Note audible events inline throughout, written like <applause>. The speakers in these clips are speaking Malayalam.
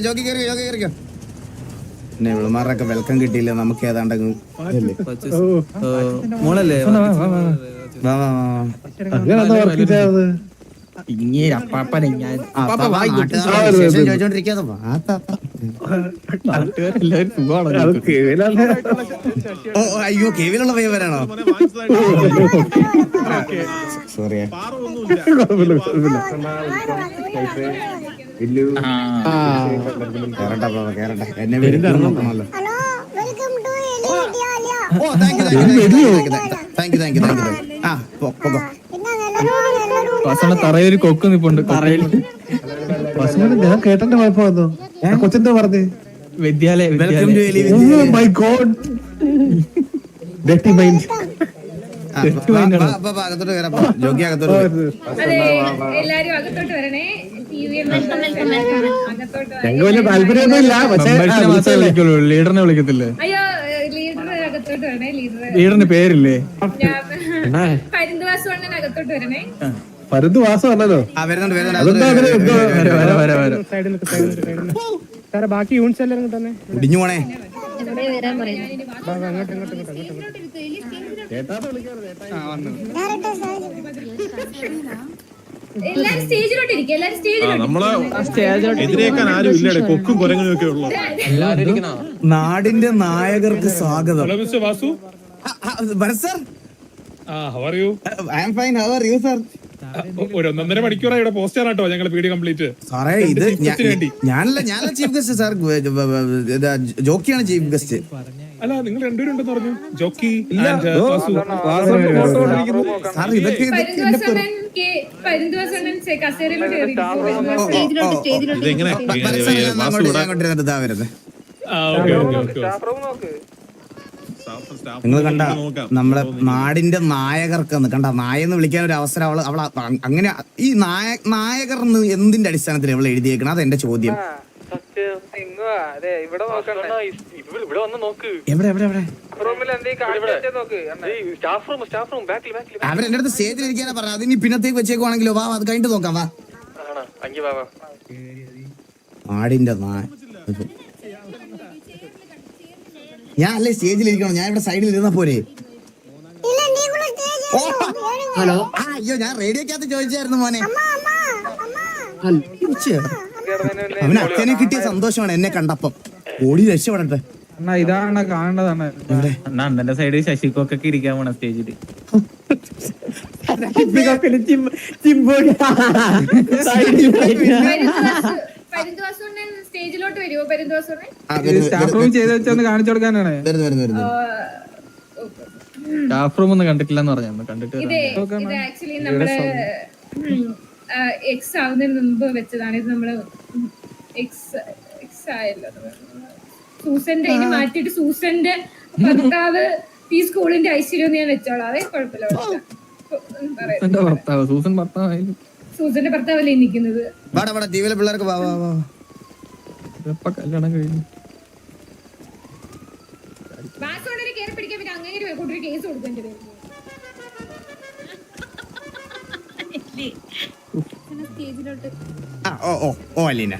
ജോക്കി ജോക്കി പിന്നെ ഇവളുമാരുടെയൊക്കെ വെൽക്കം കിട്ടിയില്ല നമുക്ക് ഏതാണ്ട്. മോളല്ലേ? വാ, വാ, വാ, വാ. ഇങ്ങനെ അപ്പാപ്പനെ ഞാൻ ചോദിച്ചോണ്ടിരിക്കാതെ. നാട്ടുകാരെല്ലാവരും സുഖമാണോ ഓ അയ്യോ കേവിലുള്ള പയ്യവരാണോ സോറി കേറട്ടെ എന്നെ ഓ thank you thank you thank you thank you ആ പോ- പോകോ പിന്നെ നല്ലൊരു നല്ലൊരു വാസണ തറയൊരു കൊക്ക്. നിപ്പുണ്ട് തറയിൽ. ഞാൻ കേട്ടന്റെ കുഴപ്പം വന്നു കൊച്ചെന്തോ പറഞ്ഞു? വിദ്യാലയ മൈ ഗോഡ്. ഞങ്ങൾക്ക് വലിയ താല്പര്യമൊന്നും ഇല്ല പക്ഷേ മാത്രമേ വിളിക്കുള്ളൂ. ലീഡറിനെ വിളിക്കത്തില്ലേ? ലീഡറിന്റെ ലീഡർ അകത്തോട്ട് വരണേ ലീഡർ. ലീഡറിന് പേരില്ലേ? എന്നാ? പരിന്തുവാസവണ്ണൻ അകത്തോട്ട് വരണേ. പരുന്ത് വാസം അല്ലല്ലോ. വര വര വര വര ഇടിഞ്ഞു പോണേ. ഡയറക്ടർ സാർ എല്ലാരും സ്റ്റേജിലോട്ട് ഇരിക്കും എല്ലാരും സ്റ്റേജിലോട്ട് നമ്മളെ ആരും ഇല്ലടെ കൊക്കും കുരങ്ങനും ഒക്കെ ഉള്ളു. എല്ലാരും ഇരിക്കണോ? നാടിന്റെ നായകർക്ക് സ്വാഗതം. വാസു. സർ. ആ how are you I am fine how are you sir? ഒരു ഒന്നൊന്നര മണിക്കൂറായി ഇവിടെ പോസ്റ്റ് ആണോ ഞങ്ങൾ വീഡിയോ കംപ്ലീറ്റ് സാറേ ഇത്. ഞാനല്ല ഞാനല്ല ചീഫ് ഗസ്റ്റ് സാർ ജോക്കിയാണ് ചീഫ് ഗസ്റ്റ് അല്ല നിങ്ങൾ രണ്ടുപേരും ഉണ്ടെന്ന് പറഞ്ഞു ജോക്കി സാർ. ഇതൊക്കെ എന്റെ. ഇതെങ്ങനെ നിങ്ങൾ കണ്ട നമ്മളെ നാടിന്റെ നായകർക്ക് കണ്ട നായെന്ന് വിളിക്കാൻ ഒരു അവസരം അവൾ അവൾ അങ്ങനെ ഈ നായ നായകർ എന്ന് എന്തിന്റെ അടിസ്ഥാനത്തിൽ അവൾ എഴുതിയേക്കണം അത് എന്റെ ചോദ്യം എവിടെ എവിടെ എവിടെ? അവരെന്റെ അടുത്ത് സ്റ്റേജിൽ ഇരിക്കാനാ പറഞ്ഞത് അതിനി പിന്നത്തേക്ക് വെച്ചേക്കുവാണെങ്കിലോ? വാ അത് കഴിഞ്ഞിട്ട് നോക്കാം വാ. നാടിന്റെ നായ. ഞാൻ അല്ലേ സ്റ്റേജിൽ ഇരിക്കണം ഞാൻ ഇവിടെ സൈഡിൽ ഇരുന്ന പോരെ. ഹലോ. ആ അയ്യോ ഞാൻ റേഡിയോക്കകത്ത് ചോദിച്ചായിരുന്നു മോനെ. അമ്മ അമ്മ അമ്മ. ഉച്ചയോ? അവന് അച്ഛനെ കിട്ടിയ സന്തോഷമാണ് എന്നെ കണ്ടപ്പം. ഓടി രക്ഷപ്പെടട്ടെ. അണ്ണാ ഇതാണ് കാണേണ്ടതാണ്. അണ്ണാ അണ്ണന്റെ സൈഡിൽ ശശികൊക്കൊക്കെ ഇരിക്കാൻ പോണ <laughs> സ്റ്റേജിൽ പരിന്തുവാസവണ്ണൻ സ്റ്റേജിലോട്ട് വരുമോ ആ, സ്റ്റാഫ് റൂം ചെയ്ത് വെച്ചൊന്ന് കാണിച്ചു കൊടുക്കാനാണ്. വരുന്നു, വരുന്നു, വരുന്നു. സ്റ്റാഫ് റൂം ഒന്നും കണ്ടിട്ടില്ലെന്ന് പറഞ്ഞു കണ്ടിട്ട് ഇതേ ഇത് ആക്ച്വലി നമ്മൾ എക്സ് ആവുന്നതിന് മുമ്പ് വെച്ചതാണ്. ഇത് നമ്മൾ എക്സ് എക്സ് ആയല്ലോ. സൂസന്റെ ഇനി മാറ്റിയിട്ട് സൂസന്റെ ഭർത്താവ് ഈ സ്കൂളിന്റെ ഐശ്വര്യം ഞാൻ വെച്ചോളാം. കുഴപ്പമില്ല കുഴപ്പമില്ല. സൂസന്റെ ഭർത്താവല്ലേ നിൽക്കുന്നത് പിള്ളേർക്ക് വാ വാ വാ. എപ്പ കല്യാണം കഴിഞ്ഞു. കേറി പിടിക്കാൻ പിന്നെ അങ്ങനെ കൊണ്ടൊരു കേസ് കൊടുക്കേണ്ടി വരും. ആ ഓ ഓ ഓ അലീന.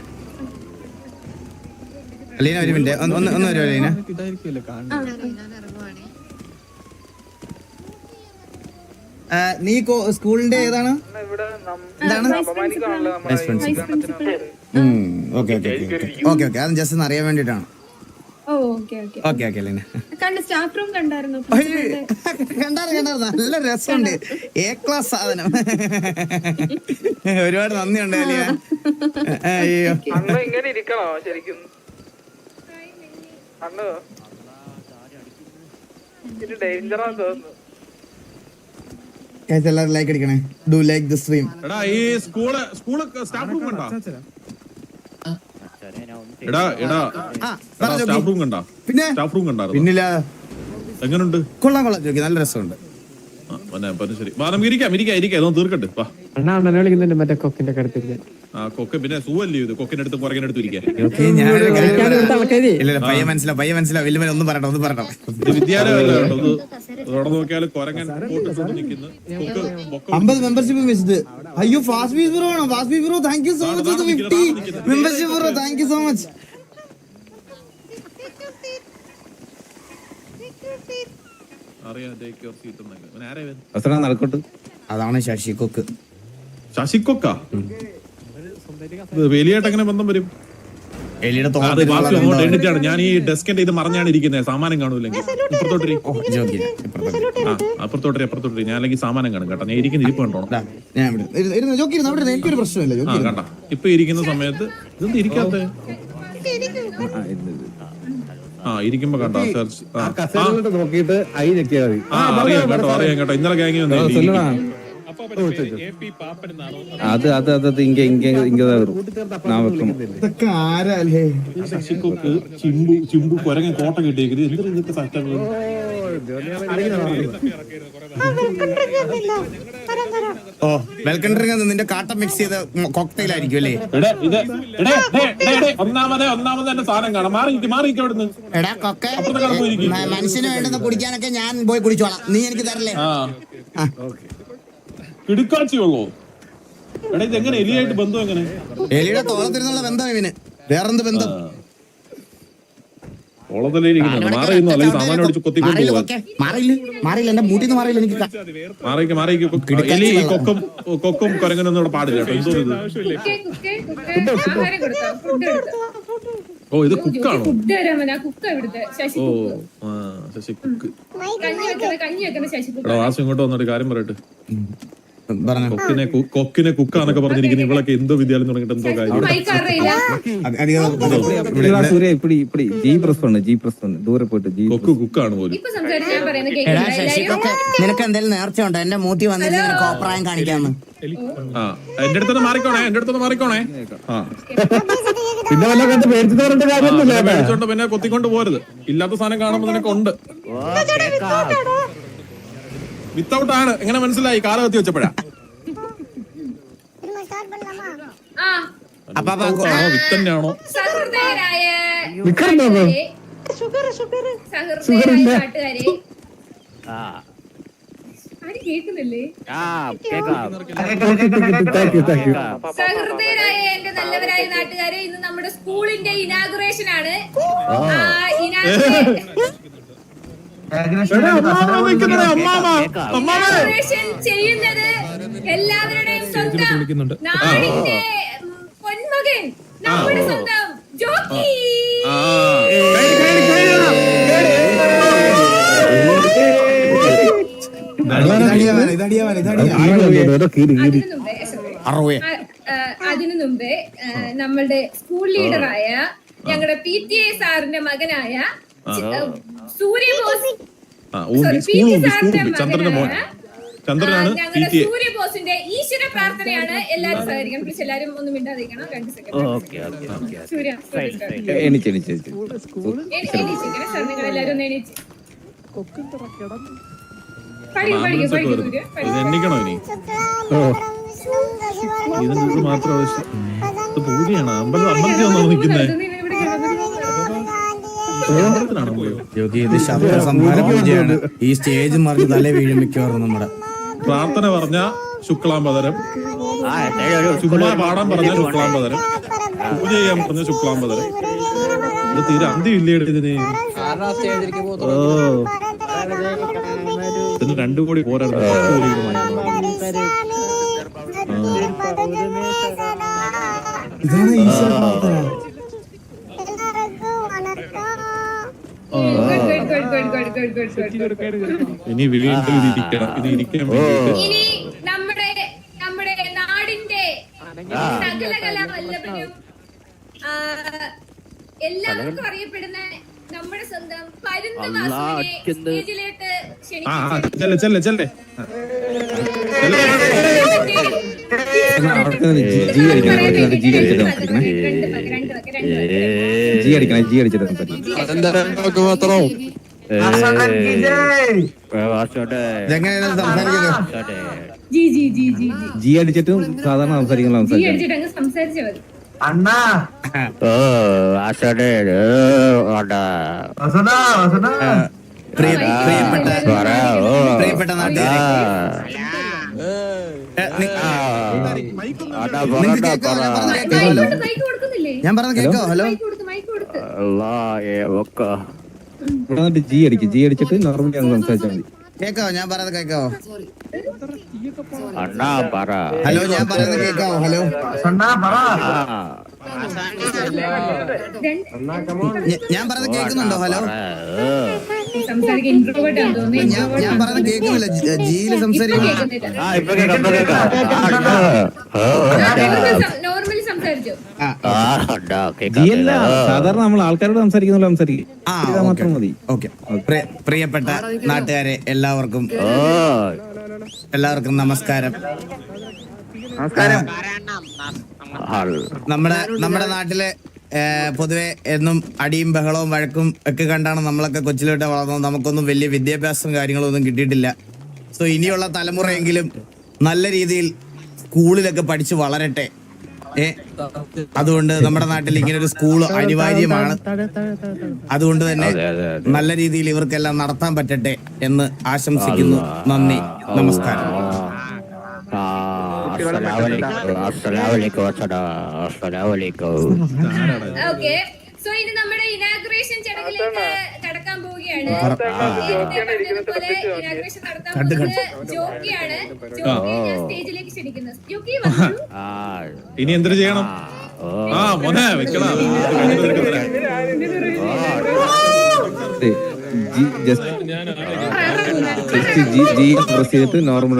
അലീന ഒരു മിനിറ്റ് ഒന്ന് ഒന്ന് ഒന്ന് വരും അലീന. ഇതായിരിക്കുമല്ലോ കാണുന്നത് ആ, നീ സ്കൂളിന്റെ ഏതാണ്? Okay okay okay okay okay അത് ജസ്റ്റ് ഒന്ന് അറിയാൻ വേണ്ടിട്ടാണ് ഓ okay okay okay okay Aleena കണ്ട സ്റ്റാഫ് റൂം കണ്ടായിരുന്നു. കണ്ടാറ് കണ്ടാറ് നല്ല രസമുണ്ട്. എ ക്ലാസ് സാധനം. ഒരുപാട് നന്ദിയുണ്ട് അയ്യോ. ഇങ്ങനെ ഇരിക്കണോ ശരിക്കും? ഡേഞ്ചറാന്ന് തോന്നുന്നു. Guys, എല്ലാവരും ലൈക്ക് അടിക്കണേ? ഡു ലൈക്ക് ദി സ്ട്രീം എടാ ഈ സ്കൂൾ സ്കൂൾ സ്റ്റാഫ് റൂം കണ്ടോ? എടാ എടാ സ്റ്റാഫ് റൂം കണ്ടോ? പിന്നെ? സ്റ്റാഫ് റൂം കണ്ടോ പിന്നില്ല. എങ്ങനുണ്ട്? കൊള്ളാം കൊള്ളാം. ചോക്കി നല്ല രസമുണ്ട്. ശരി. നമുക്ക് ഇരിക്കാം ഇരിക്കാം ഇരിക്കാം. ഇതൊന്ന് തീർക്കട്ടെ. വാ. അണ്ണാ അണ്ണനെ വിളിക്കുന്നുണ്ട് മറ്റേ കൊക്കിന്റെ കടത്തിരിക്കാൻ ആ കൊക്ക് പിന്നെ സൂവല്ലേ ഇത്? കൊക്കിന്റെ അടുത്ത് പുറകിന്റെ അടുത്ത് ഇരിക്കാം ഓക്കെ ഞാനൊരു ഇരിക്കാൻ പറയാം. ഇല്ല ഇല്ല പയ്യ മനസ്സിലാവും പയ്യ മനസ്സിലാവും. വലിയ ഒന്നും പറയണം ഒന്നും പറയണം ഇത് വിദ്യാലയമല്ല കേട്ടോ ഇത് ഇവിടെ നോക്കിയാൽ കൊരങ്ങൻ കൂട്ടിക്കൊണ്ട് നിൽക്കുന്നു. കൊക്ക് അമ്പത് മെമ്പർഷിപ്പ് മിസ്ഡ് അയ്യോ ഫാസ്റ്റ് ഫീസ് ബ്രോ ആണോ fast fees bro thank you so much fifty membership bro thank you so much അറിയാം ടേക്ക് യുവർ സീറ്റ് എന്നൊക്കെ ഇവൻ ആരാ ഇവൻ? അവസരം നടക്കോട്ട്? അതാണ് ശശി കൊക്ക്. ശശികൊക്ക ഇത് വേലിയായിട്ട് എങ്ങനെ ബന്ധം വരും? ഞാൻ ഈ ഡെസ്കിന്റെ ഇത് മറിഞ്ഞാണ് ഇരിക്കുന്നത്. സാമാനം കാണൂല്ലെങ്കിൽ അപ്പുറത്തോട്ടിരി അപ്പുറത്തോട്ടിരി ഞാൻ അല്ലെങ്കിൽ സാമാനം കാണും കേട്ടോ. ഞാൻ ഇരിക്കുന്ന ഇരിപ്പ് കണ്ടോ. എനിക്കൊരു പ്രശ്നമില്ല ജോക്കി കണ്ട? ഇപ്പൊ ഇരിക്കുന്ന സമയത്ത് ഇതൊന്നും ഇരിക്കാത്ത? ആ ഇരിക്കുമ്പോ കണ്ടോ കസേരയിലോട്ട് നോക്കിയിട്ട് ഐ ഞെക്കിയാ മതി. ആ അറിയാം കേട്ടോ അറിയാം കേട്ടോ. ഇന്നലെ വന്നു അത് അത് അത് അത് ഇങ്ങ ഇങ്ങ ഇങ്ങ ഞാൻ വെക്കണം ഇതൊക്കെ ആരാ അല്ലേ ശശികൊക്ക് ചിമ്പു ചിമ്പു കുരങ്ങൻ കോട്ട കിട്ടിയേക്കുന്നത്. എന്തൊരു ഇന്നത്തെ സറ്റപ്പ് ഓ വെൽക്കം ഡ്രിങ്ക് നിന്റെ കാട്ട മിക്സ് ചെയ്ത കോക്ടെയിൽ ആയിരിക്കും അല്ലേ? ഒന്നാമത് ഇത് എടേ ദേ, ദേ, ദേ, ഒന്നാമതേ എന്റെ സാധനം കാണാം. മാറി മാറി അവിടുന്ന്. എടാ കൊക്കെ മനുഷ്യന് വേണ്ടുന്ന കുടിക്കാനൊക്കെ ഞാൻ പോയി കുടിച്ചോളാം. നീ എനിക്ക് തരല്ലേ? എടാ ഇത് എങ്ങനെ എലിയായിട്ട് ബന്ധം എങ്ങനെ? എലിയുടെ തോളത്തിരുന്നുള്ള ബന്ധം ഇവന്. വേറെന്ത് ബന്ധം? കൊക്കും കുരങ്ങനൊന്നും ഇവിടെ പാടില്ല കേട്ടോ. ഓ ഇത് കുക്കാണോ? ആ കുക്ക ഇവിടുത്തെ ശശി ഓ കുക്ക്. ആ ശശി കുക്ക്. കഞ്ഞി വെക്കുന്ന ശശി കുക്ക്. എടാ വാസു ഇങ്ങോട്ട് വന്നിട്ട് കാര്യം പറയട്ടെ. പറഞ്ഞോ കൊക്കിനെ കൊക്കിനെ കുക്കാന്നൊക്കെ പറഞ്ഞിരിക്കുന്നത് ഇവളൊക്കെ എന്തോ വിദ്യാലയം തുടങ്ങിയിട്ട് എന്തോ കാര്യം. ജി പ്രസ് പണ്ണു ജി പ്രസ് പണ്ണു ദൂരെ പോയിട്ട് ജി കൊക്ക് കുക്കാണ് പോലും. നിനക്ക് എന്തെങ്കിലും നേർച്ച ഉണ്ടോ? എന്റെ മൂത്തി വന്നിട്ട് നിനക്ക് കോപ്രായം കാണിക്കാന്ന്. ആ എന്റെ അടുത്തൊന്ന് മാറിക്കോണേ എന്റെ അടുത്തൊന്ന് മാറിക്കോണേ. ആ. പിന്നെ വല്ല കണ്ട് പേടിച്ചു തരേണ്ട കാര്യമൊന്നുമില്ല പിന്നെ കൊത്തിക്കൊണ്ട് പോരുത്. ഇല്ലാത്ത സാധനം കാണുമ്പോ നിനക്ക് ഉണ്ട്. വിത്തൗട്ട് ആണ്. എങ്ങനെ മനസ്സിലായി? കാലകത്തി വെച്ചപ്പോഴാ. വിത്തന്നെയാണോ നല്ലവരായ ഇന്ന് നമ്മുടെ സ്കൂളിന്റെ ഇനാഗുറേഷൻ ആണ് ചെയ്യുന്നത് എല്ലാവരുടെയും സ്വന്തം നാടിന്റെ ഉം, പൊന്മകൻ നമ്മുടെ സ്വന്തം ജോക്കി. അതിനു മുമ്പേ നമ്മളുടെ സ്കൂൾ ലീഡറായ ഞങ്ങളുടെ പി ടി എ സാറിന്റെ മകനായ സൂര്യബോസ് ആ ഓ സ്കൂൾ ചന്ദ്രന്റെ മോൻ. ചന്ദ്രനാണ് ആ, പി ഞങ്ങളുടെ ടി എ സൂര്യബോസിന്റെ ഈശ്വര പ്രാർത്ഥനയാണ്. എല്ലാരും സഹകരിക്കണം. പ്ലീസ് എല്ലാരും ഒന്ന് മിണ്ടാതിരിക്കണം. രണ്ട് സെക്കൻഡ് സൂര്യ എണിച്ച് എണിച്ച് എണിച്ച്. എണീച്ചിരിക്കണം സാർ നിങ്ങൾ എല്ലാരും ഒന്ന് എണീച്ച്. പഠിക്കും പഠിക്കും ആംബുലൻസ് ഒക്കെ പഠിക്കും വരുന്നു. സൂര്യ. ഇത് എണ്ണിക്കണോ ഇനി? ഇത് മാത്രം ആവശ്യം ഇത് പൂജയാണ്. അമ്പലം അമ്പലത്തിൽ വന്നോ നിൽക്കുന്നേ. അമ്പലത്തിലാണോ പോയോ യോഗി ഇത് ശബ്ദ സംഹാര പൂജയാണ് ഈ സ്റ്റേജ് മറിഞ്ഞ് തല വീഴും മിക്കവാറും നമ്മുടെ പ്രാർത്ഥന പറഞ്ഞ ശുക്ലാംബദരം ചുമ്മാ പാടാൻ പറഞ്ഞ ശുക്ലാംബദരം പൂജ ചെയ്യാൻ പറഞ്ഞ ശുക്ലാംബദരം ഇത് തീരെ അന്ത്യമില്ലേ ഇതിന്? ഓ. ഇതിന് രണ്ടു കോടി പോരാ. ഇതാണ് ഈശ്വര പ്രാർത്ഥന. ഇനി വീണ്ടും ഇത് ഇരിക്കണം. ഇത് ഇരിക്കാൻ വേണ്ടിയിട്ട്. ഇനി നമ്മുടെ നമ്മുടെ നാടിന്റെ ആ, എല്ലാവർക്കും അറിയപ്പെടുന്ന നമ്മുടെ സ്വന്തം പരുന്ത് വാസുവിനെ സ്റ്റേജിലേക്ക് ആ ആ, ക്ഷണിക്കുന്നു. ചെല്ലെ ചെല്ലെ ചെല്ലെ. എന്നാ അവർക്ക് ജി ജി അടിക്കണം ജി അടിച്ചിട്ട് സംസാരിക്കണേ ജി അടിക്കണേ ജി അടിച്ചിട്ട് സംസാരിക്കണം G G G G G G അടിച്ചിട്ടും സാധാരണ പ്രിയപ്പെട്ട പ്രിയപ്പെട്ട നി- നിങ്ങക്ക് കേക്കോ? ഞാൻ പറയുന്നത് കേക്കോ? ഹലോ? ഇവിടെ വന്നിട്ട് ജി അടിക്കും. ജി അടിച്ചിട്ട് നോർമലി അങ്ങ് സംസാരിച്ചാൽ മതി. കേക്കോ? ഞാൻ പറയുന്നത് കേക്കോ? പറ. ഹലോ ഞാൻ പറയുന്നത് കേക്കോ? ഹലോ? ഞാൻ പറയുന്നത് കേൾക്കുന്നുണ്ടോ? ഹലോ? ഞാൻ ഞാൻ പറയുന്നത് കേൾക്കുന്നില്ല. ജി- ജിയിൽ സംസാരിക്കുന്നു നോർമലി സംസാരിച്ചോ? സാധാരണ നമ്മൾ ആൾക്കാരോട് സംസാരിക്കുന്ന സംസാരിക്കും. മാത്രം മതി. ഓക്കെ. പ്രിയപ്പെട്ട നാട്ടുകാരെ എല്ലാവർക്കും എല്ലാവർക്കും നമസ്കാരം. നമ്മുടെ നമ്മുടെ നാട്ടിലെ പൊതുവെ എന്നും അടിയും ബഹളവും വഴക്കും ഒക്കെ കണ്ടാണ് നമ്മളൊക്കെ കൊച്ചിലോട്ട് വളർന്നത്. നമുക്കൊന്നും വലിയ വിദ്യാഭ്യാസം കാര്യങ്ങളും ഒന്നും കിട്ടിയിട്ടില്ല. സോ ഇനിയുള്ള തലമുറയെങ്കിലും നല്ല രീതിയിൽ സ്കൂളിലൊക്കെ പഠിച്ച് വളരട്ടെ. അതുകൊണ്ട് നമ്മുടെ നാട്ടിൽ ഇങ്ങനെ ഒരു സ്കൂൾ അനിവാര്യമാണ്. അതുകൊണ്ട് തന്നെ നല്ല രീതിയിൽ ഇവർക്കെല്ലാം നടത്താൻ പറ്റട്ടെ എന്ന് ആശംസിക്കുന്നു. നന്ദി. നമസ്കാരം. ഓക്കെ. സോ ഇനി നമ്മുടെ ഇനാഗുറേഷൻ ചടങ്ങിലേക്ക് ജോക്കിയാണ്. സ്റ്റേജിലേക്ക് ജോക്കി വന്നു. ഇനി എന്തൊരു ചെയ്യണം? ആ. മോനെ ചെയ്തിട്ട് നോർമൽ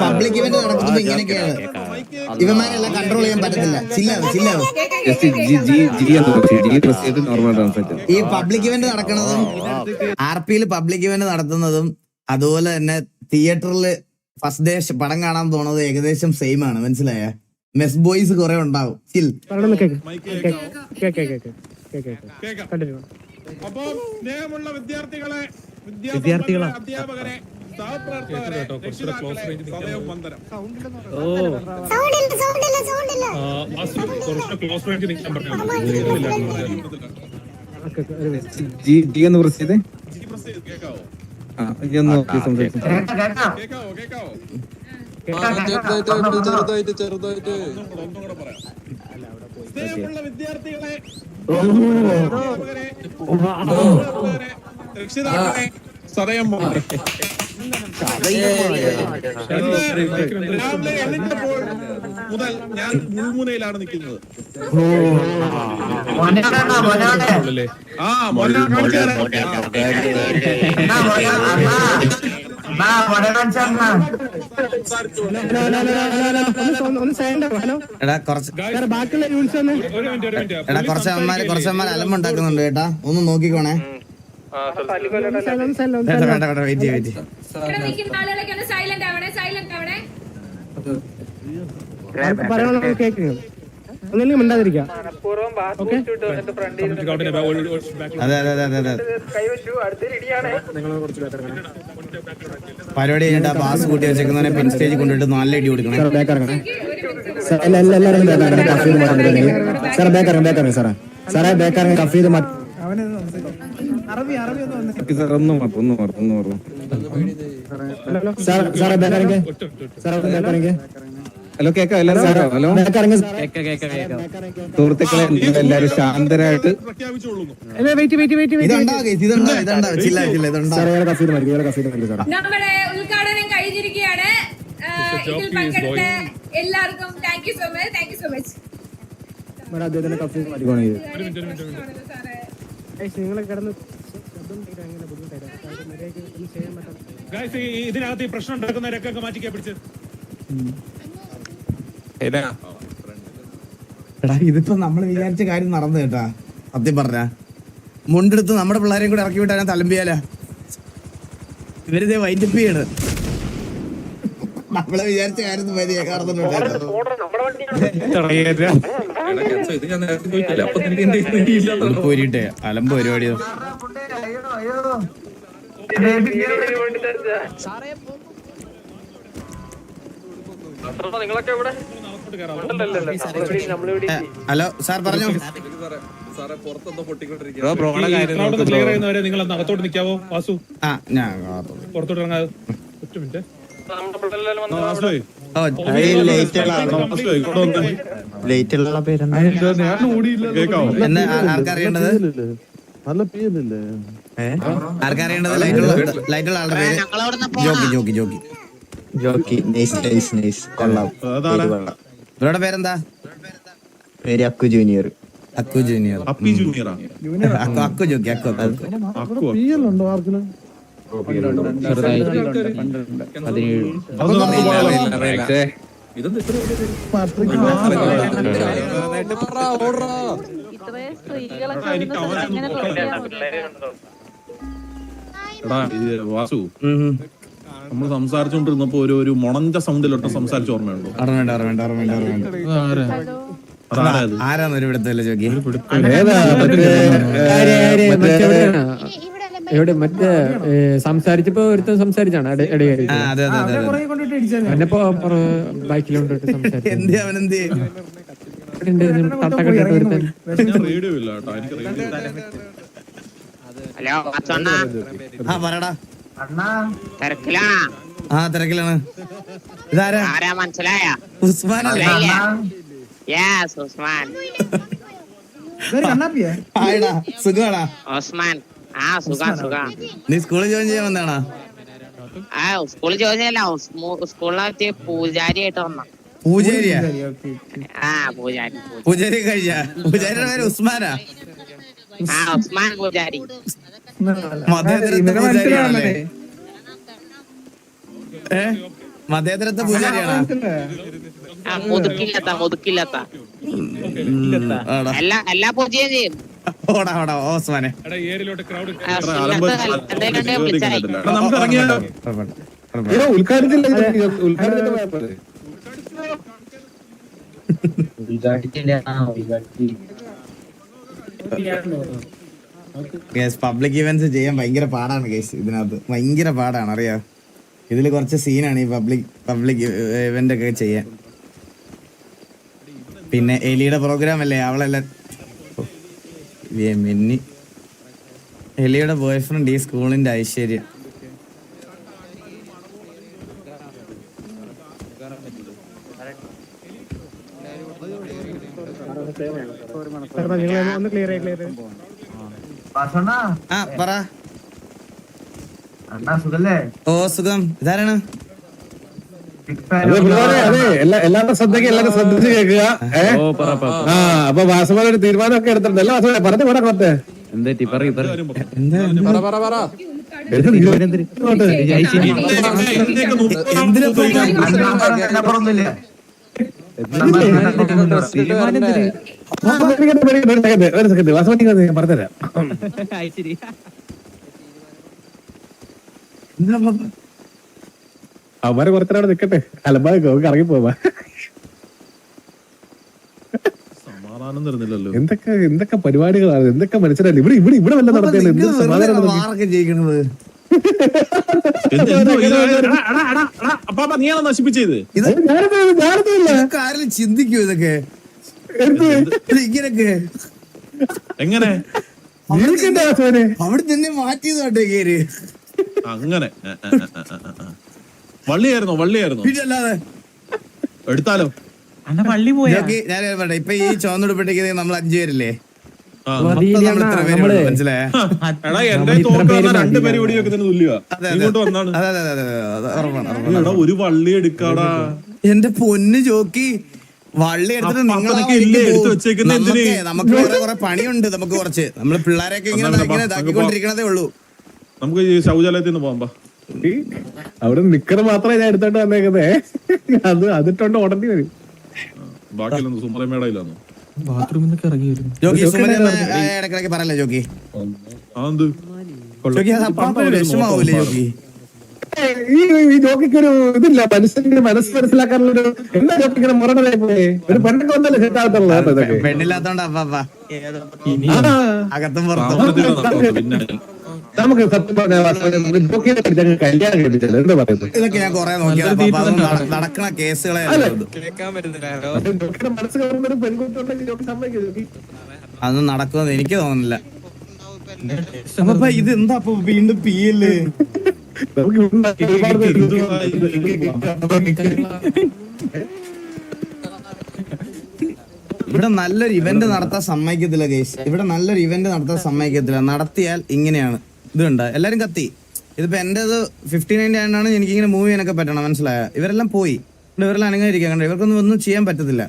പബ്ലിക് ഇവന്റ് നടക്കുന്നത് ഇങ്ങനെയൊക്കെയാണ്. ഇവന്മാരെല്ലാം കൺട്രോൾ ചെയ്യാൻ പറ്റത്തില്ല. ചില്ലാവും ചില്ലാവും ഈ പബ്ലിക് ഇവന്റ് നടക്കുന്നതും ആർ പിയിൽ പബ്ലിക് ഇവന്റ് നടത്തുന്നതും അതുപോലെ തന്നെ തിയേറ്ററിൽ ഫസ്റ്റ് ഡേ പടം കാണാൻ പോണത് ഏകദേശം സെയിം ആണ്. മനസ്സിലായ? മെസ് ബോയ്സ് കുറെ ഉണ്ടാവും. ചിൽ അപ്പൊ സ്നേഹമുള്ള വിദ്യാർത്ഥികളെ വിദ്യാർത്ഥികളെ. അധ്യാപകരെ ജി ജി എന്ന് പ്രസ് ചെയ്തേ. ആ ജി ഒന്ന് സംസാരിച്ചു കേൾക്കാവോ കേൾക്കാവോ ചെറുതായിട്ട് ചെറുതായിട്ട് വിദ്യാർത്ഥികളെ രക്ഷിതാക്കളെ സദയം രാവിലെ എഴുന്നേറ്റപ്പോൾ മുതൽ ഞാൻ മുൾമുനയിലാണ് നിൽക്കുന്നത് ആ മോനെ കാണിച്ചു. എടാ കുറച്ച് അമ്മമാര് കുറച്ച് അമ്മമാര് അലമ്പുണ്ടാക്കുന്നുണ്ട് കേട്ടാ. ഒന്ന് നോക്കിക്കോണേ. വേണ്ട വേണ്ട വെയിറ്റ് വെയിറ്റ് ഇവിടെ നിൽക്കുന്ന ആളുകളൊക്കെ ഒന്ന് സൈലന്റ് ആവണേ സൈലന്റ് ആവണേ. പൂർവം ബാത്ത് ഇട്ട് വന്നിട്ട് ഫ്രണ്ടിൽ അതെ അതെ അതെ അതെ അതെ. കൈവച്ചു അടുത്തൊരു ഇടിയാണ്. പരിപാടി കഴിഞ്ഞിട്ട് ആ ബാസ് കൂട്ടി വെച്ചേക്കുന്നവനെ പിൻ സ്റ്റേജിൽ കൊണ്ടിട്ട് നല്ല ഇടി കൊടുക്കണം. എല്ലാവരും സാറേ ചെയ്ത് മാറ്റി സാർ ഒന്ന് ഒന്ന് ഒന്ന് ഹലോ കേക്കാം എല്ലാരും സാറോ ഹലോ സുഹൃത്തുക്കളെ എല്ലാരും ശാന്തരായിട്ട് നമ്മുടെ ഉദ്ഘാടനം കഴിഞ്ഞിരിക്കുകയാണ് ഇതിൽ പങ്കെടുത്ത എല്ലാവർക്കും thank you so much thank you so much ഇവിടെ അദ്ദേഹത്തിന് കഫ് ചെയ്ത് മാറ്റിക്കോണേ ഇത് ഇതിനകത്ത് ഈ പ്രശ്നം ഉണ്ടാക്കുന്നവരൊക്കെ മാറ്റിക്കാ പിടിച്ച് എടാ ഇതിപ്പോ നമ്മൾ വിചാരിച്ച കാര്യം നടന്നു കേട്ടാ സത്യം പറഞ്ഞ മുണ്ടെടുത്ത് നമ്മുടെ പിള്ളേരെയും കൂടെ ഇറക്കി വിട്ടാൽ തലമ്പിയാല ഇവരിതേ വൈൻഡപ്പ് ചെയ്യണ് നമ്മളെ വിചാരിച്ച കാര്യം അലമ്പ് ഇത് ഞാൻ നേരത്തെ ചോദിച്ചില്ല അപ്പൊ നിനക്ക് എന്റെ കയ്യിൽ നിന്ന് ഇല്ലാത്തത് പോരിട്ടെ അലമ്പ് പരിപാടിയോ നിങ്ങളൊക്കെ ഇവിടെ ഹലോ സാർ പറഞ്ഞു നിങ്ങൾ അകത്തോട്ട് നിൽക്കാവോ വാസു ആ ഞാൻ. പുറത്തോട്ട് ഇറങ്ങാതെ ഒറ്റ മിനിറ്റ് നമ്മുടെ പിള്ളേരെല്ലാം എന്നെ ആ- ആർക്കറിയേണ്ടത്? ലൈറ്റുള്ള ലൈറ്റുള്ള ആളുടെ പേര്? Jockey Jockey Jockey. Jockey. Nice nice nice. കൊള്ളാം. ഇവരുടെ പേരെന്താ? പേര് Akku junior. Akku junior. Akku Akku Jockey Akku Akku Akku. അക്കുവാ സ്ത്രീകളൊക്കെ എങ്ങനെ എടാ ഇത് വാസു. നമ്മൾ സംസാരിച്ചോണ്ടിരുന്നപ്പോ ഒരു ഒരു മുണഞ്ച സൗണ്ടിലൊട്ട് സംസാരിച്ച ഓർമ്മയുണ്ടോ? ഓർമ്മയുണ്ട് ഓർമ്മയുണ്ട് ഓർമ്മയുണ്ട് ഓർമ്മയുണ്ട് അതാരാ ഇത്? ആരാന്ന് ഒരു? എവിടെ? മറ്റേ ഏ, സംസാരിച്ചപ്പോ ഒരുത്തൻ സംസാരിച്ചാണ് ഇടയായി ആ അതെ അതെ അതെ അതെ. അവനെപ്പോ ബൈക്കിലോട്ട് സംസാരിച്ചു എന്ത് ഹലോ ആ പറടാ തിരക്കിലാണാ ആ തിരക്കിലാണ്. ഇതാരാ? ആരാ മനസ്സിലായ? ഉസ്മാൻ അല്ലേ യെസ് ഉസ്മാൻ. ആയിടാ സുഖമാടാ ഉസ്മാൻ. ആ സുഖം സുഖം. നീ സ്കൂളിൽ ജോയിൻ ചെയ്യാൻ വന്നാണോ ആ സ്കൂളിൽ ചോദിച്ചല്ല സ്കൂളിനകത്ത് പൂജാരിയായിട്ട് വന്ന പൂജാരിയാ? ആ പൂജാരി കഴിച്ച പൂജാരിയുടെ പേര് ഉസ്മാനാ? ആ ഉസ്മാൻ പൂജാരി. മതേതരത്തെ പൂജാരിയാണല്ലേ? ഏ? മതേതരത്തെ പൂജാരിയാണോ? ആ മുതുക്കില്ലാത്ത മുതുക്കില്ലാത്ത. ആടാ എല്ലാ എല്ലാ പൂജയും ചെയ്യും. ഓടാ ഓടാ ഓ ഉസ്മാനെ. ആ, എത്ര ഇന്നത്തെ അലമ്പ് എന്തെങ്കിലും ഉണ്ടെങ്കിൽ കേറി വിളിച്ചായി കണ്ടില്ല. എടാ, നമുക്ക് ഇറങ്ങിയാലോ പബ്ലിക് ഇവന്റ്സ് ചെയ്യാൻ ഭയങ്കര പാടാണ് കേസ് ഇതിനകത്ത് ഭയങ്കര പാടാണ് അറിയാ ഇതിൽ കുറച്ച് സീനാണ് ഈ പബ്ലിക് പബ്ലിക് ഇവന്റ് ഒക്കെ ചെയ്യാൻ. പിന്നെ എലിയുടെ പ്രോഗ്രാം അല്ലേ അവളെല്ലാം. എലിയുടെ ബോയ് ഫ്രണ്ട് ഈ സ്കൂളിന്റെ ഐശ്വര്യം. ആ പറ ഓ സുഖം ഇതാരാണ് എല്ലാവരുടെ ശ്രദ്ധയ്ക്ക് എല്ലാവരും ശ്രദ്ധിച്ച് കേൾക്കുക? ആ അപ്പൊ വാസവൻ ഒരു തീരുമാനമൊക്കെ എടുത്തിട്ടുണ്ട് അല്ല വാസവനെ പറഞ്ഞു കൂടെ വാസവൻ ഞാൻ പറഞ്ഞുതരാം അവരെ കുറച്ചിനാണ് നിക്കട്ടെ. അലമ്പാതെ നമുക്ക് ഇറങ്ങി പോവാ. സമാധാനം തരുന്നില്ലല്ലോ. എന്തൊക്കെ എന്തൊക്കെ പരിപാടികളാണ് എന്തൊക്കെ മനസ്സിലായി ഇവിടെ ഇവിടെ ഇവിടെ വല്ല നടത്തിയാലും? എന്ത് സമാധാനം നടത്തി? <laughs> നീയാണോ നശിപ്പിച്ചത്? ചിന്തിക്കൂ ഇതൊക്കെ? ഇങ്ങനൊക്കെ എങ്ങനെ? അവിടെ തന്നെ മാറ്റിയത് കേട്ടോ കേര് അങ്ങനെ. വള്ളിയായിരുന്നോ? വള്ളിയായിരുന്നോ? പിന്നെ അല്ലാതെ എടുത്താലോ? അന്ന പള്ളി പോയാ? ഞാൻ പറയട്ടെ. ഇപ്പൊ ഈ ചുവന്നുടുപ്പിട്ടേക്ക് നമ്മൾ അഞ്ചു പേരില്ലേ? <laughs> ഒരു വള്ളി എടുക്കാടാ. എന്റെ പൊന്ന് ജോക്കി വള്ളി എടുത്തിട്ട്? നമുക്ക് കുറെ കുറെ പണിയുണ്ട് നമുക്ക് കുറച്ച്. നമ്മൾ പിള്ളേരൊക്കെ ഇങ്ങനെ ഇതാക്കിക്കൊണ്ടിരിക്കണതേ ഉള്ളൂ. നമുക്ക് ഈ ശൗചാലയത്തിൽ നിന്ന് പോകാം അവിടെ നിക്കറ് മാത്രമേ ഞാൻ എടുത്തോണ്ട് വന്നേക്കുന്നേ. അത് അതിട്ടോണ്ട് ഉടനെ വരും. ബാക്കിയൊന്നും സുമറമേടയിലാന്നു ബാത്റൂമിൽ നിന്നൊക്കെ ഇറങ്ങി വരുന്നു. ജോക്കി സുമതി ഇടക്കിടക്ക് പറയല്ലേ ജോക്കി? അതെന്ത്? ജോക്കി അത് അപ്പാപ്പ വിഷമാവൂലേ ജോക്കി? ഈ ഈ ജോക്കിക്ക് ഒരു ഇതില്ല മനുഷ്യന്റെ മനസ്സ് മനസ്സിലാക്കാനുള്ള ഒരു എന്താ ജോക്കി ഇങ്ങനെ മുരടനായി പോയി? ഒരു പെണ്ണൊക്കെ വന്നല്ലേ സെറ്റ് ആകത്തുള്ളൂ കേട്ടോ ഇതൊക്കെ. പെണ്ണില്ലാത്തോണ്ട് അപ്പാപ്പ അകത്തും പുറത്തും. നമുക്ക് സത്യം പറഞ്ഞാൽ കല്യാണം കഴിപ്പിച്ചല്ലോ. എന്താ പറയുന്നത്? ഇതൊക്കെ ഞാൻ കൊറേ നോക്കിയതാ അപ്പൊ നടക്കണ കേസുകളെ മനസ്സ് സമ്മതിക്കും അതൊന്നും നടക്കുമെന്ന് എനിക്ക് തോന്നുന്നില്ല. അപ്പൊ ഇത് എന്താ അപ്പൊ വീണ്ടും പി എൽ ഇവിടെ നല്ലൊരു ഇവന്റ് നടത്താൻ സമ്മതിക്കത്തില്ല കേസ്. ഇവിടെ നല്ലൊരു ഇവന്റ് നടത്താൻ സമ്മതിക്കത്തില്ല. നടത്തിയാൽ ഇങ്ങനെയാണ്. ഇത് കണ്ട എല്ലാരും കത്തി. ഇതിപ്പോ എന്റേത് ഫിഫ്റ്റി നയൻ എനിക്ക് ഇങ്ങനെ മൂവ് ചെയ്യാനൊക്കെ പറ്റണം മനസ്സിലായ? ഇവരെല്ലാം പോയി. ഇവരെല്ലാം അനങ്ങിയിരിക്കാൻ കണ്ടോ? ഇവർക്കൊന്നും ഒന്നും ചെയ്യാൻ പറ്റത്തില്ല.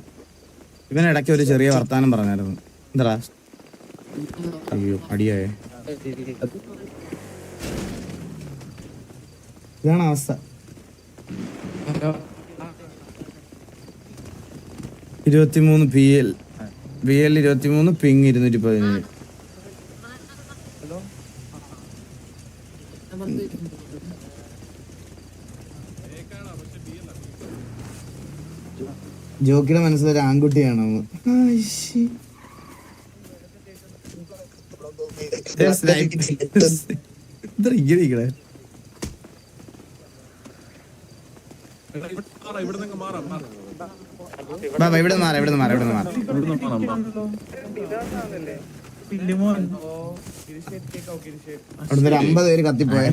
ഇവൻ ഇടയ്ക്ക് ഒരു ചെറിയ വർത്താനം പറഞ്ഞായിരുന്നു. എന്താ അയ്യോ അടിയായേ. ഇതാണ് അവസ്ഥ. ഇരുപത്തിമൂന്ന് പി എൽ പി എൽ ഇരുപത്തിമൂന്ന് പിങ് ഇരുന്നൂറ്റി പതിനേഴ്. ജോക്കിയുടെ മനസ്സിലൊരു ആൺകുട്ടിയാണോ? ഇങ്ങനെ ഇവിടെ നിന്ന് മാറാം മാറാം. ബാ, ബാ, ഇവിടെ മാറാം. ഇവിടെ മാറാം. അവിടുന്ന് അമ്പത് പേര് കത്തിപ്പോയെ.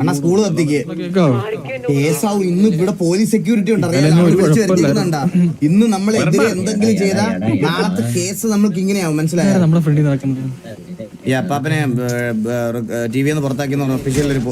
അണ്ണാ സ്കൂൾ കത്തിക്ക്. കേസാവും ഇന്ന് ഇവിടെ പോലീസ് സെക്യൂരിറ്റി ഉണ്ട്. അറിയാലോ? അവർ വിളിച്ച് വരുത്തിക്കുന്നുണ്ടാ ഇന്ന് നമ്മളെതിരെ എന്തെങ്കിലും ചെയ്താ നാളത്തെ കേസ് നമ്മൾക്ക് ഇങ്ങനെയാവും മനസ്സിലായോ? നമ്മുടെ ഫ്രണ്ടിൽ നടക്കുന്നത്. ഈ അപ്പാപ്പനെ ടി വി ഒന്ന് പുറത്താക്കി ഒഫീഷ്യൽ ഒരു